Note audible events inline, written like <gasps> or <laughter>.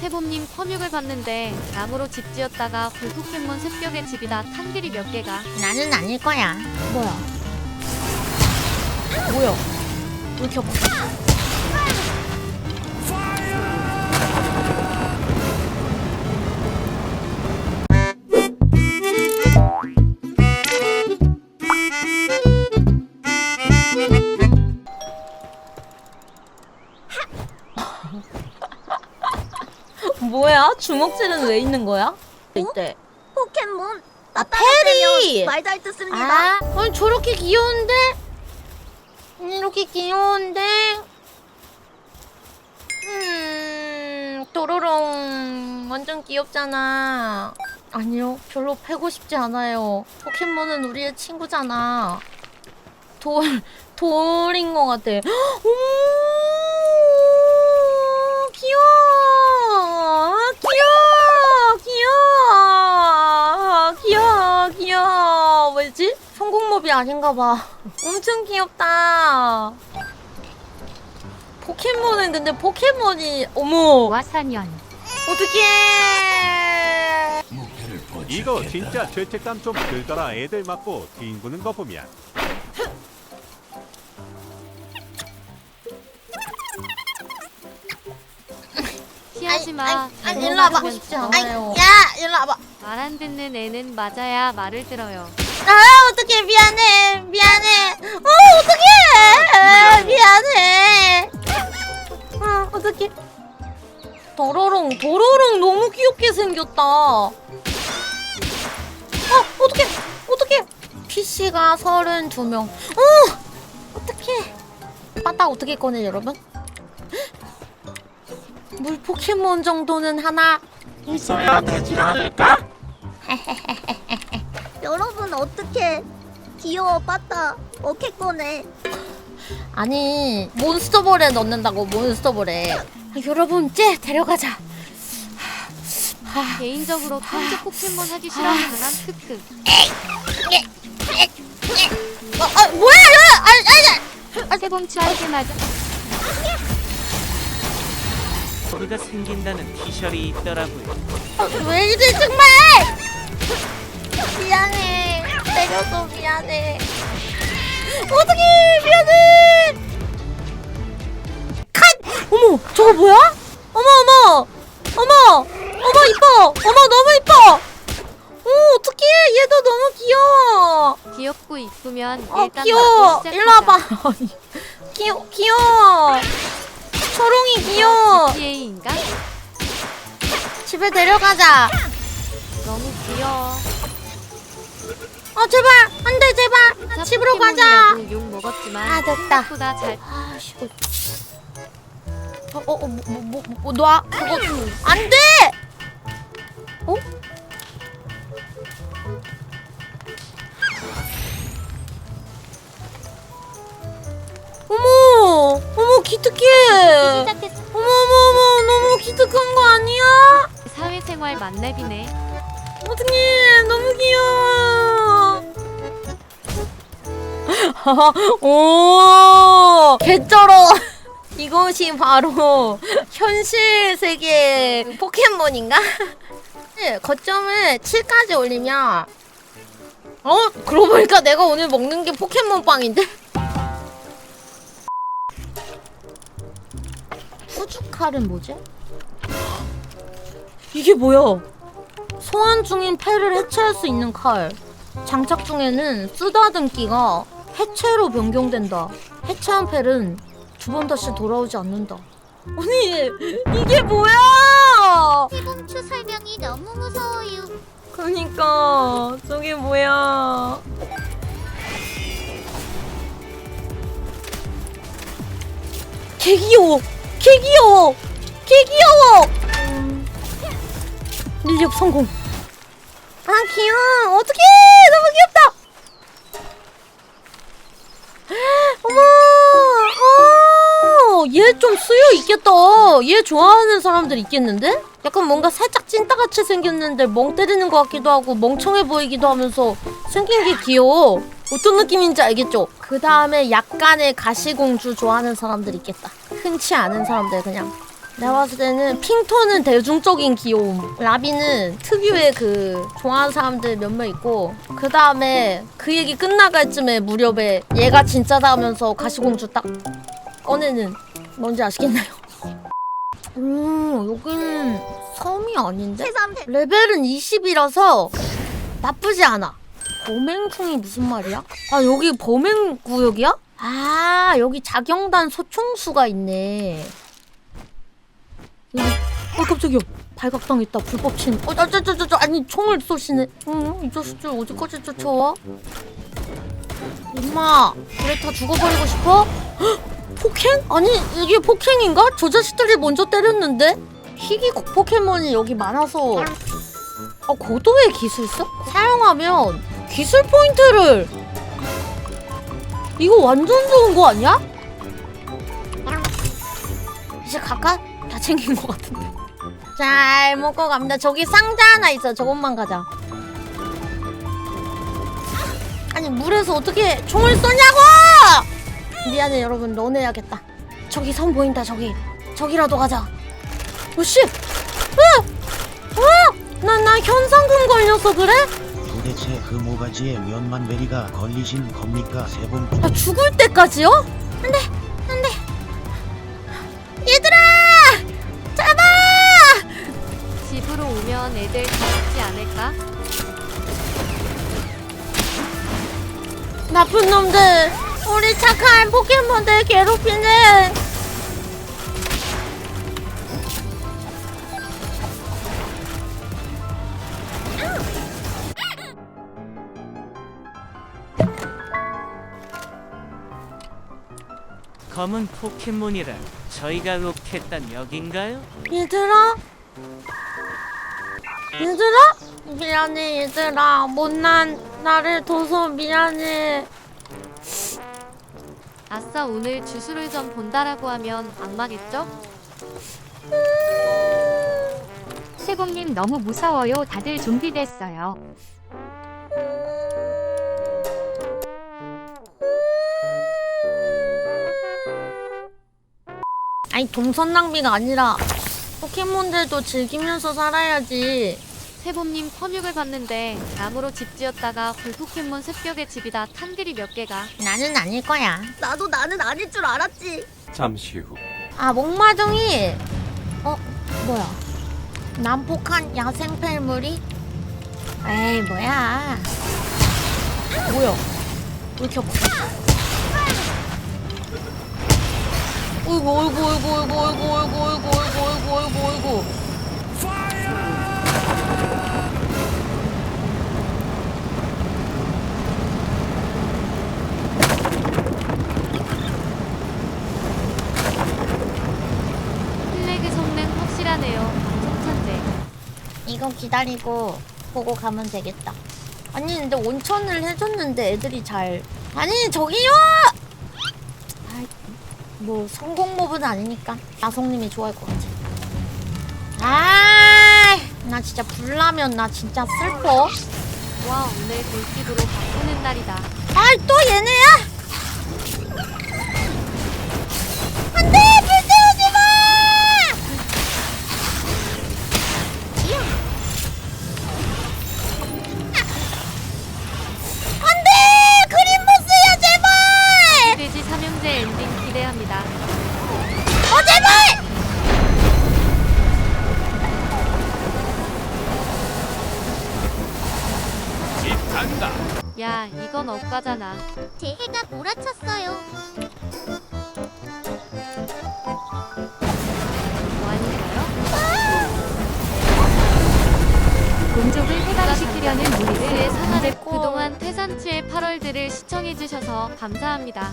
세봄님 컴육을 봤는데 나무로 집 지었다가 불포켓몬 습격의 집이다 탄들이 몇 개가 나는 아닐 거야. 뭐야? 뭐야? 왜 이렇게 아파? 주먹질은 왜 있는 거야? 이때. 포켓몬 아, 페리! 말 잘 듣습니다. 아, 아니 저렇게 귀여운데? 이렇게 귀여운데? 음, 도로롱 완전 귀엽잖아. 아니요, 별로 패고 싶지 않아요. 포켓몬은 우리의 친구잖아. 돌, 돌인 것 같아. 헉, 오, 귀여워, 귀여워, 귀여워, 귀여워, 귀여워. 왜지? 성공몹이 아닌가 봐. 엄청 귀엽다. 포켓몬은 근데 포켓몬이 어머. 와사년 어떡해. 이거 진짜 죄책감 좀 들더라 애들 맞고 뒹구는 거 보면. 피하지 마. 아니 일로 와봐. 않아요 야 일로 와봐. 말 안 듣는 애는 맞아야 말을 들어요 아 어떡해. 미안해. 미안해. 어 어떡해. 미안해. 아 어떡해. 도로롱 도로롱 너무 귀엽게 생겼다. 어 어떡해. 어떡해. PC가 32명. 어 어떡해. 빠따 어떻게 꺼내 여러분? 물 포켓몬 정도는 하나. 있어야 되지 않을까? <laughs> 어떻게 귀여워 빠따. 어케 꺼내. 아니 몬스터볼에 넣는다고 몬스터볼에. 아, 여러분 쟤 데려가자. 개인적으로 탐지 포켓몬 하기 싫어하는 난 크크 아, 아 뭐야 이거! 아니 아니 세봄치한테 맞아. 소리가 생긴다는 티셔츠 있더라고요. 아, 왜 이래 정말? 미안해 때려서 미안해. 어떡해 미안해! 컷 어머 저거 뭐야? 어머 어머! 어머! 어머 이뻐! 어머 너무 이뻐! 오 어떡해! 얘도 너무 귀여워! 귀엽고 이쁘면 어 일단 귀여워. 시작하자. 일로 와봐. 귀여 귀여워. 초롱이 귀여워. GTA인가? 집에 데려가자. 너무 귀여워 아 제발 안돼 제발. 자, 집으로 가자. 욕 먹었지만 아, 됐다. 생각보다 잘 아씨. 어어어뭐뭐뭐 뭐, 놔. 그거 안돼! 어? 어머 어머 기특해. 어머 어머 어머 너무 기특한 거 아니야? 사회생활 만렙이네. 어떡해 너무 귀여워 <laughs> 오 개쩔어 <laughs> 이것이 바로 <laughs> 현실 세계 포켓몬인가? 네, 거점을 7까지 올리면 어? 그러고 보니까 내가 오늘 먹는 게 포켓몬 빵인데? 후주칼은 뭐지? <gasps> 이게 뭐야? 소환 중인 패를 해체할 수 있는 칼. 장착 중에는 쓰다듬기가 해체로 변경된다. 해체한 패는 두번 다시 돌아오지 않는다. 아니 이게 뭐야? 세봉추 설명이 너무 무서워요. 그러니까 저게 뭐야? 개 귀여워. 개 귀여워. 개 귀여워. 밀력 성공. 아 귀여워. 어떡해. 너무 귀엽다. 어머. 어. 얘 좀 수요 있겠다. 얘 좋아하는 사람들 있겠는데? 약간 뭔가 살짝 찐따같이 생겼는데 멍 때리는 것 같기도 하고 멍청해 보이기도 하면서 생긴 게 귀여워. 어떤 느낌인지 알겠죠? 그 다음에 약간의 가시공주 좋아하는 사람들 있겠다. 흔치 않은 사람들 그냥 내가 봤을 때는 핑톤은 대중적인 귀여움 라비는 특유의 그 좋아하는 사람들 몇 명 있고 그 다음에 그 얘기 끝나갈 쯤에 무렵에 얘가 진짜다 하면서 가시공주 딱 꺼내는 뭔지 아시겠나요? <laughs> 오 여기는 섬이 아닌데? 레벨은 20이라서 나쁘지 않아. 범행충이 무슨 말이야? 아 여기 범행 구역이야? 아 여기 자경단 소총수가 있네. 여기 어 깜짝이야. 발각당했다. 불법 친. 어, 저, 저, 저, 저, 저, 아니, 총을 쏘시네. 응, 이 자식들 어디까지 쫓아와? 엄마, 그래 다 죽어버리고 싶어? 헉, 폭행? 아니, 이게 폭행인가? 저 자식들이 먼저 때렸는데? 희귀 포켓몬이 여기 많아서 아 고도의 기술사? 사용하면 기술 포인트를 이거 완전 좋은 거 아니야? 이제 갈까? 다 챙긴 것 같은데 잘 먹고 갑니다 저기 상자 하나 있어 저것만 가자 아니 물에서 어떻게 총을 쏘냐고! 미안해 여러분 런해야겠다 저기 선 보인다 저기 저기라도 가자 오씨! 으! 어! 나, 나 현상금 걸려서 그래? 도대체 그 모가지에 몇만 베리가 걸리신 겁니까 세봉 아, 죽을 때까지요? 안 돼! 오면 애들 다 죽지 않을까? 나쁜 놈들! 우리 착한 포켓몬들 괴롭히네! 검은 포켓몬이라 저희가 로켓단 여긴가요? 얘들아? 얘들아? 미안해 얘들아 못난 나를 둬서 미안해 아싸 오늘 주술을 좀 본다라고 하면 악마겠죠? 세봉님 너무 무서워요. 다들 좀비 됐어요. 아니 동선 낭비가 아니라 포켓몬들도 즐기면서 살아야지 세봄님 퍼육을 봤는데 나무로 집 지었다가 불포켓몬 습격의 집이다. 탄들이 몇 개가? 나는 아닐 거야. 나도 나는 아닐 줄 알았지. 잠시 후. 아 목마종이. 어 뭐야? 난폭한 야생 펠물이? 에이 뭐야? 뭐야? 왜 이렇게 아파? 어이구 어이구 어이구 어이구 어이구 어이구 어이구 어이구 어이구 어이구 플래그 확실하네요. 방송 천재 이거 기다리고 보고 가면 되겠다. 아니 근데 온천을 해줬는데 애들이 잘 아니 저기요! 아이, 뭐 성공 몹은 아니니까 나성님이 좋아할 것 같아. 아 나 진짜 불나면 나 진짜 슬퍼. 와 오늘 돌기구로 바꾸는 날이다. 아이 또 얘네야 야 이건 억가잖아 제 해가 몰아쳤어요. 뭐 아닌가요? 공족을 해방시키려는 네 무리를 상아를 됐고. 그동안 태산치의 8월들을 시청해주셔서 감사합니다